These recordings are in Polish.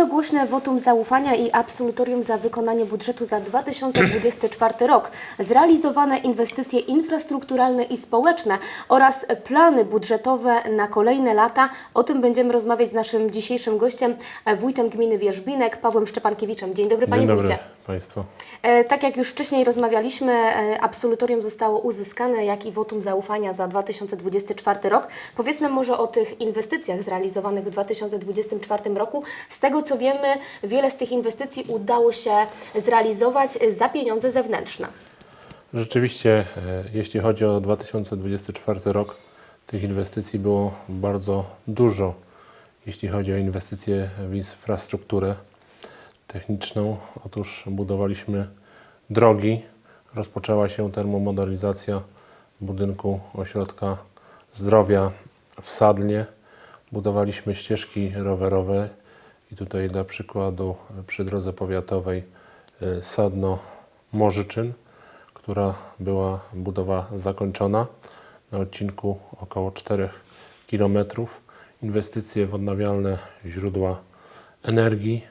Jednogłośne wotum zaufania i absolutorium za wykonanie budżetu za 2024 rok, zrealizowane inwestycje infrastrukturalne i społeczne oraz plany budżetowe na kolejne lata. O tym będziemy rozmawiać z naszym dzisiejszym gościem, e, wójtem gminy Wierzbinek, Pawłem Szczepankiewiczem. Dzień dobry, panie Dzień dobry wójcie. Państwu. E, Tak jak już wcześniej rozmawialiśmy, e, absolutorium zostało uzyskane, jak i wotum zaufania za 2024 rok. Powiedzmy może o tych inwestycjach zrealizowanych w 2024 roku. Z tego co wiemy, wiele z tych inwestycji udało się zrealizować za pieniądze zewnętrzne. Rzeczywiście, e, jeśli chodzi o 2024 rok, tych inwestycji było bardzo dużo. Jeśli chodzi o inwestycje w infrastrukturę techniczną, otóż budowaliśmy drogi, rozpoczęła się termomodernizacja budynku ośrodka zdrowia w Sadnie, budowaliśmy ścieżki rowerowe i tutaj dla przykładu przy drodze powiatowej e, Sadno-Morzyczyn, która była budowa zakończona na odcinku około 4 km. Inwestycje w odnawialne źródła energii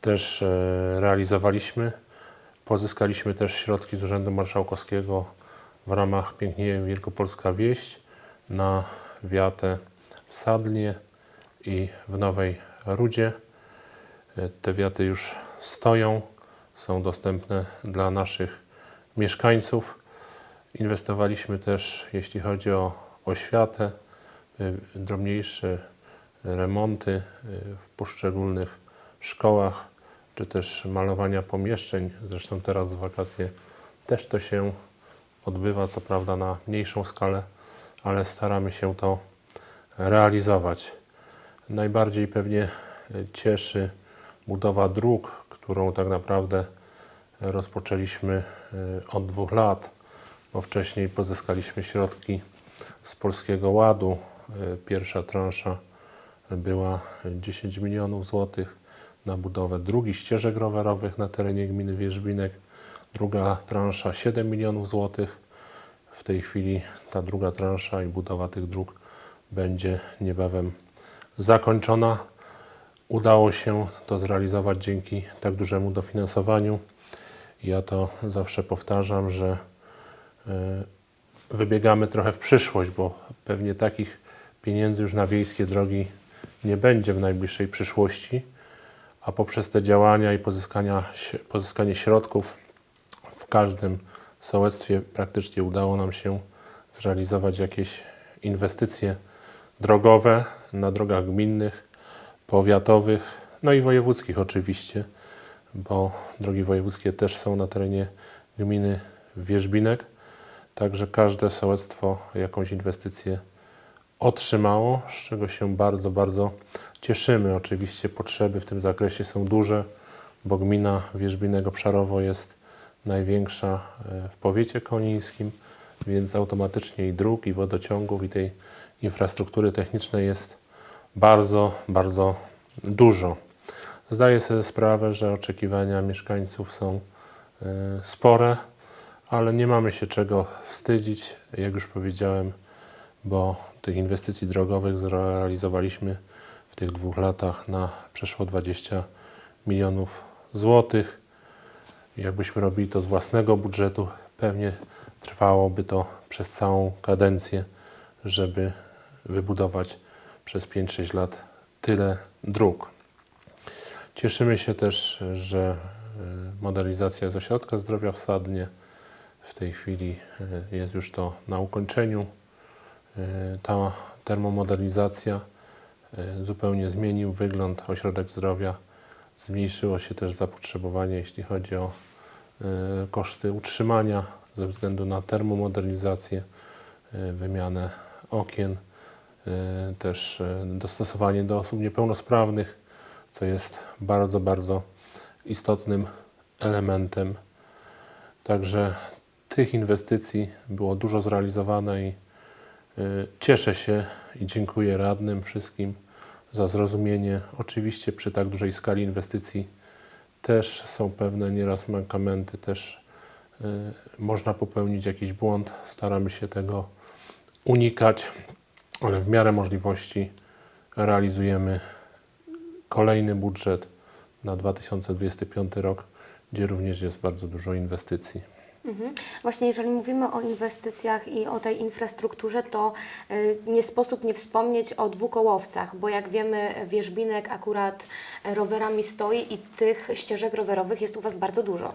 też e, realizowaliśmy. Pozyskaliśmy też środki z Urzędu Marszałkowskiego w ramach Pięknieje Wielkopolska Wieść na wiatę w Sadnie i w Nowej Rudzie. E, Te wiaty już stoją, są dostępne dla naszych mieszkańców. Inwestowaliśmy też, jeśli chodzi o oświatę, y, drobniejsze remonty y, w poszczególnych szkołach, czy też malowania pomieszczeń. Zresztą teraz w wakacje też to się odbywa, co prawda na mniejszą skalę, ale staramy się to realizować. Najbardziej pewnie y, cieszy budowa dróg, którą tak naprawdę rozpoczęliśmy y, od dwóch lat, bo wcześniej pozyskaliśmy środki z Polskiego Ładu. Pierwsza transza była 10 milionów złotych na budowę dróg ścieżek rowerowych na terenie gminy Wierzbinek. Druga transza 7 milionów złotych. W tej chwili ta druga transza i budowa tych dróg będzie niebawem zakończona. Udało się to zrealizować dzięki tak dużemu dofinansowaniu. Ja to zawsze powtarzam, że e, wybiegamy trochę w przyszłość, bo pewnie takich pieniędzy już na wiejskie drogi nie będzie w najbliższej przyszłości, a poprzez te działania i pozyskania, pozyskanie środków w każdym sołectwie praktycznie udało nam się zrealizować jakieś inwestycje drogowe na drogach gminnych, powiatowych, no i wojewódzkich oczywiście, bo drogi wojewódzkie też są na terenie gminy Wierzbinek, także każde sołectwo jakąś inwestycję otrzymało, z czego się bardzo, bardzo cieszymy. Oczywiście potrzeby w tym zakresie są duże, bo gmina Wierzbinek obszarowo jest największa e, w powiecie konińskim, więc automatycznie i dróg, i wodociągów, i tej infrastruktury technicznej jest bardzo, bardzo dużo. Zdaję sobie sprawę, że oczekiwania mieszkańców są e, spore, ale nie mamy się czego wstydzić, jak już powiedziałem, bo tych inwestycji drogowych zrealizowaliśmy w tych dwóch latach na przeszło 20 milionów złotych. Jakbyśmy robili to z własnego budżetu, pewnie trwałoby to przez całą kadencję, żeby wybudować przez 5-6 lat tyle dróg. Cieszymy się też, że y, modernizacja z ośrodka zdrowia w Sadnie w tej chwili y, jest już to na ukończeniu. Y, Ta termomodernizacja y, zupełnie zmienił wygląd ośrodek zdrowia. Zmniejszyło się też zapotrzebowanie, jeśli chodzi o y, koszty utrzymania ze względu na termomodernizację, wymianę okien, też dostosowanie do osób niepełnosprawnych, co jest bardzo, bardzo istotnym elementem. Także tych inwestycji było dużo zrealizowane i cieszę się i dziękuję radnym wszystkim za zrozumienie. Oczywiście przy tak dużej skali inwestycji też są pewne nieraz mankamenty, też y, można popełnić jakiś błąd. Staramy się tego unikać, ale w miarę możliwości realizujemy kolejny budżet na 2025 rok, gdzie również jest bardzo dużo inwestycji. Mhm. Właśnie jeżeli mówimy o inwestycjach i o tej infrastrukturze, to y, nie sposób nie wspomnieć o dwukołowcach, bo jak wiemy, Wierzbinek akurat rowerami stoi i tych ścieżek rowerowych jest u Was bardzo dużo.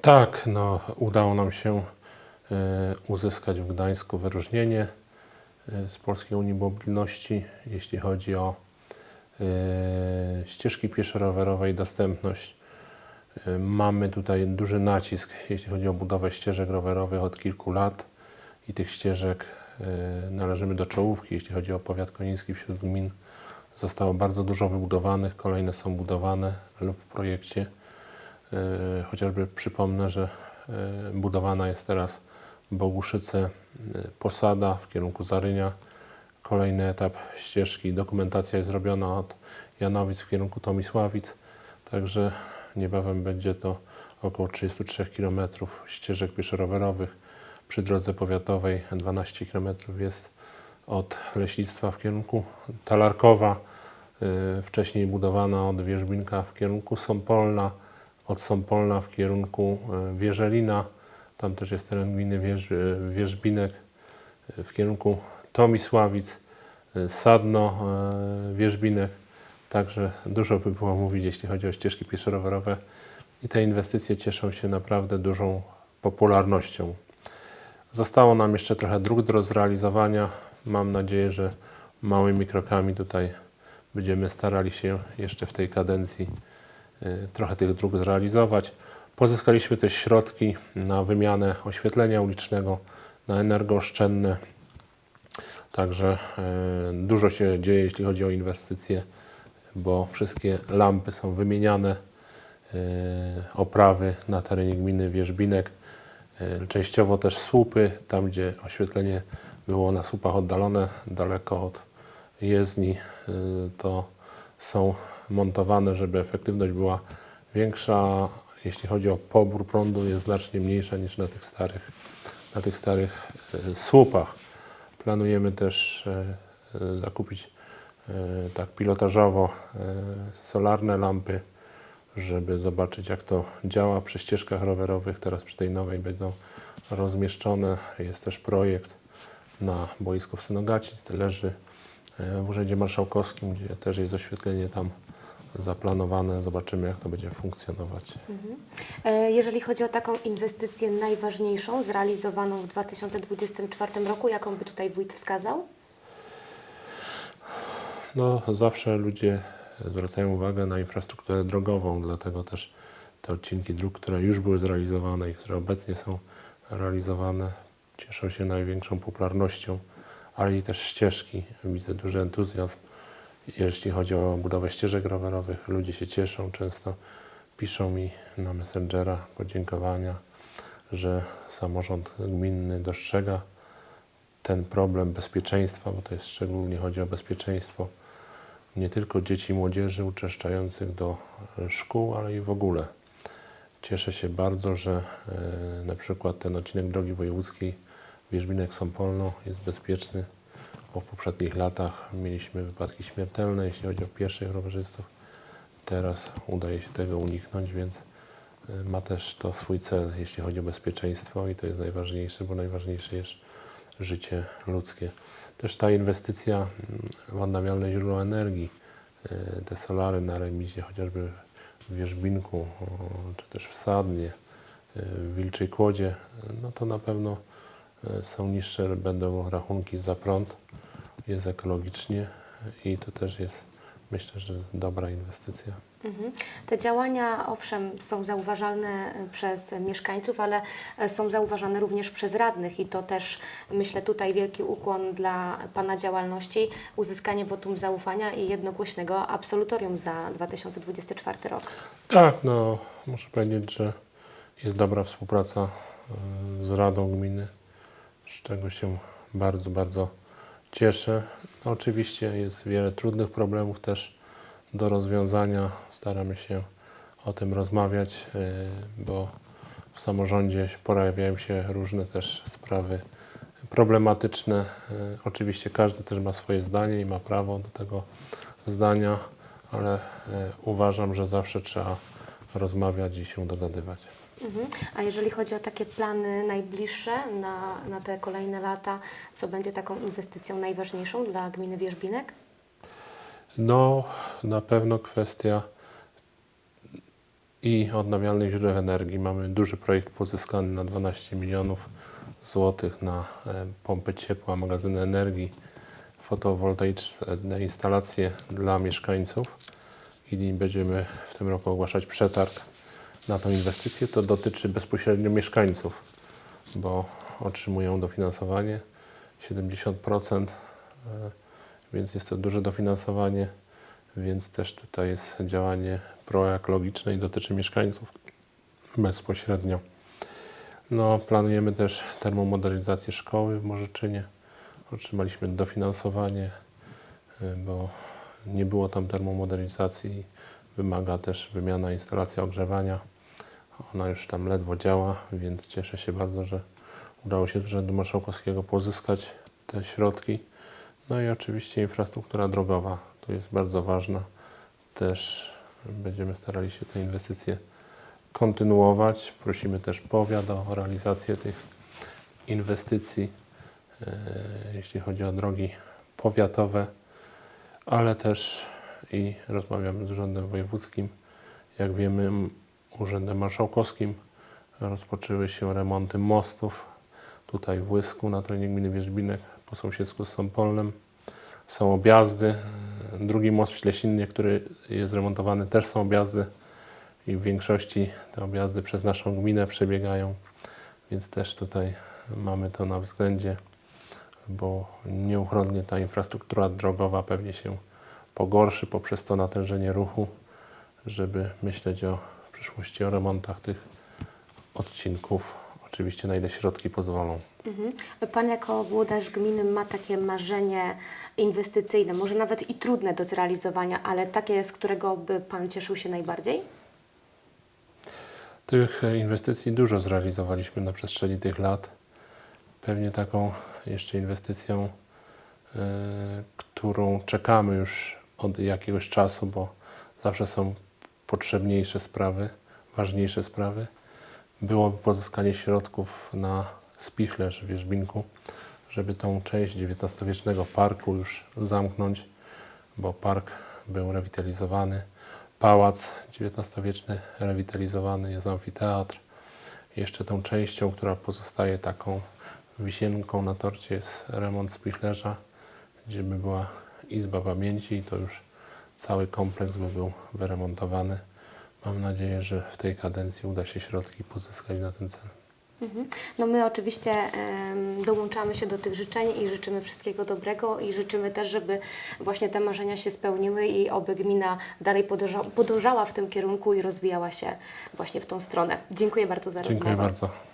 Tak, no, udało nam się e, uzyskać w Gdańsku wyróżnienie e, z Polskiej Unii Mobilności, jeśli chodzi o ścieżki pieszo-rowerowe i dostępność. E, Mamy tutaj duży nacisk, jeśli chodzi o budowę ścieżek rowerowych od kilku lat i tych ścieżek e, należymy do czołówki, jeśli chodzi o powiat koniński wśród gmin. Zostało bardzo dużo wybudowanych, kolejne są budowane lub w projekcie. E, Chociażby przypomnę, że budowana jest teraz Boguszyce Posada w kierunku Zarynia. Kolejny etap ścieżki, dokumentacja jest zrobiona od Janowic w kierunku Tomisławic. Także niebawem będzie to około 33 km ścieżek pieszo-rowerowych. Przy drodze powiatowej 12 km jest od Leśnictwa w kierunku Talarkowa. E, Wcześniej budowana od Wierzbinka w kierunku Sąpolna od Sąpolna w kierunku e, Wierzelina. Tam też jest teren gminy Wierz, e, Wierzbinek w kierunku Tomisławic, Sadno, Wierzbinek. Także dużo by było mówić, jeśli chodzi o ścieżki pieszo-rowerowe. I te inwestycje cieszą się naprawdę dużą popularnością. Zostało nam jeszcze trochę dróg do zrealizowania. Mam nadzieję, że małymi krokami tutaj będziemy starali się jeszcze w tej kadencji y, trochę tych dróg zrealizować. Pozyskaliśmy też środki na wymianę oświetlenia ulicznego, na energooszczędne. Także y, dużo się dzieje, jeśli chodzi o inwestycje, bo wszystkie lampy są wymieniane, y, oprawy na terenie gminy Wierzbinek, y, częściowo też słupy, tam gdzie oświetlenie było na słupach oddalone, daleko od jezdni, y, to są montowane, żeby efektywność była większa. Jeśli chodzi o pobór prądu, jest znacznie mniejsza niż na tych starych, na tych starych słupach. Planujemy też zakupić tak pilotażowo y, solarne lampy, żeby zobaczyć jak to działa przy ścieżkach rowerowych. Teraz przy tej nowej będą rozmieszczone. Jest też projekt na boisku w Synogaci, leży e, w Urzędzie Marszałkowskim, gdzie też jest oświetlenie tam zaplanowane. Zobaczymy, jak to będzie funkcjonować. E, Jeżeli chodzi o taką inwestycję najważniejszą, zrealizowaną w 2024 roku, jaką by tutaj wójt wskazał? No, zawsze ludzie zwracają uwagę na infrastrukturę drogową, dlatego też te odcinki dróg, które już były zrealizowane i które obecnie są realizowane, cieszą się największą popularnością, ale i też ścieżki. Widzę duży entuzjazm, jeśli chodzi o budowę ścieżek rowerowych. Ludzie się cieszą, często piszą mi na Messengera podziękowania, że samorząd gminny dostrzega ten problem bezpieczeństwa, bo to jest szczególnie chodzi o bezpieczeństwo nie tylko dzieci i młodzieży uczęszczających do e, szkół, ale i w ogóle. Cieszę się bardzo, że e, na przykład ten odcinek drogi wojewódzkiej Wierzbinek-Sąpolno jest bezpieczny, bo w poprzednich latach mieliśmy wypadki śmiertelne, jeśli chodzi o pieszych rowerzystów. Teraz udaje się tego uniknąć, więc e, ma też to swój cel, jeśli chodzi o bezpieczeństwo i to jest najważniejsze, bo najważniejsze jest życie ludzkie. Też ta inwestycja mm, w odnawialne źródła energii, e, te solary na remizie, chociażby w Wierzbinku, czy też w Sadnie, e, w Wilczej Kłodzie, e, no to na pewno są niższe będą rachunki za prąd, jest ekologicznie i to też jest myślę, że dobra inwestycja. Mhm. Te działania, owszem, są zauważalne e, przez mieszkańców, ale e, są zauważane również przez radnych i to też, myślę, tutaj wielki ukłon dla Pana działalności, uzyskanie wotum zaufania i jednogłośnego absolutorium za 2024 rok. Tak, no muszę powiedzieć, że jest dobra współpraca y, z Radą Gminy, z czego się bardzo, bardzo cieszę. Oczywiście jest wiele trudnych problemów też do rozwiązania. Staramy się o tym rozmawiać, y, bo w samorządzie pojawiają się różne też sprawy problematyczne. Y, Oczywiście każdy też ma swoje zdanie i ma prawo do tego zdania, ale e, uważam, że zawsze trzeba rozmawiać i się dogadywać. Mhm. A jeżeli chodzi o takie plany najbliższe na, na te kolejne lata, co będzie taką inwestycją najważniejszą dla gminy Wierzbinek? No, na pewno kwestia i odnawialnych źródeł energii. Mamy duży projekt pozyskany na 12 milionów złotych na e, pompy ciepła, magazyny energii, fotowoltaiczne instalacje dla mieszkańców i będziemy w tym roku ogłaszać przetarg na tę inwestycję. To dotyczy bezpośrednio mieszkańców, bo otrzymują dofinansowanie 70%, e, więc jest to duże dofinansowanie, więc też tutaj jest działanie proekologiczne i dotyczy mieszkańców bezpośrednio. No, planujemy też termomodernizację szkoły w Morzyczynie. Otrzymaliśmy dofinansowanie, y, bo nie było tam termomodernizacji. Wymaga też wymiana instalacji ogrzewania. Ona już tam ledwo działa, więc cieszę się bardzo, że udało się z Urzędu Marszałkowskiego pozyskać te środki. No i oczywiście infrastruktura drogowa, to jest bardzo ważna. Też będziemy starali się te inwestycje kontynuować. Prosimy też powiat o realizację tych inwestycji, e, jeśli chodzi o drogi powiatowe, ale też i rozmawiamy z Urzędem Wojewódzkim. Jak wiemy, Urzędem Marszałkowskim rozpoczęły się remonty mostów tutaj w Łysku na terenie gminy Wierzbinek po sąsiedzku z Sąpolnem. Są objazdy. Drugi most w Ślesinie, który jest remontowany, też są objazdy i w większości te objazdy przez naszą gminę przebiegają, więc też tutaj mamy to na względzie, bo nieuchronnie ta infrastruktura drogowa pewnie się pogorszy poprzez to natężenie ruchu, żeby myśleć o w przyszłości o remontach tych odcinków, oczywiście na ile środki pozwolą. Mhm. Pan jako włodarz gminy ma takie marzenie inwestycyjne, może nawet i trudne do zrealizowania, ale takie, z którego by Pan cieszył się najbardziej? Tych e, inwestycji dużo zrealizowaliśmy na przestrzeni tych lat. Pewnie taką jeszcze inwestycją, e, którą czekamy już od jakiegoś czasu, bo zawsze są potrzebniejsze sprawy, ważniejsze sprawy, byłoby pozyskanie środków na spichlerz w Wierzbinku, żeby tą część XIX-wiecznego parku już zamknąć, bo park był rewitalizowany. Pałac XIX-wieczny rewitalizowany, jest amfiteatr. Jeszcze tą częścią, która pozostaje taką wisienką na torcie jest remont spichlerza, gdzie by była izba pamięci i to już cały kompleks by był wyremontowany. Mam nadzieję, że w tej kadencji uda się środki pozyskać na ten cel. Mhm. No my oczywiście dołączamy się do tych życzeń i życzymy wszystkiego dobrego i życzymy też, żeby właśnie te marzenia się spełniły i oby gmina dalej podąża, podążała w tym kierunku i rozwijała się właśnie w tą stronę. Dziękuję bardzo za Dziękuję rozmowę. bardzo.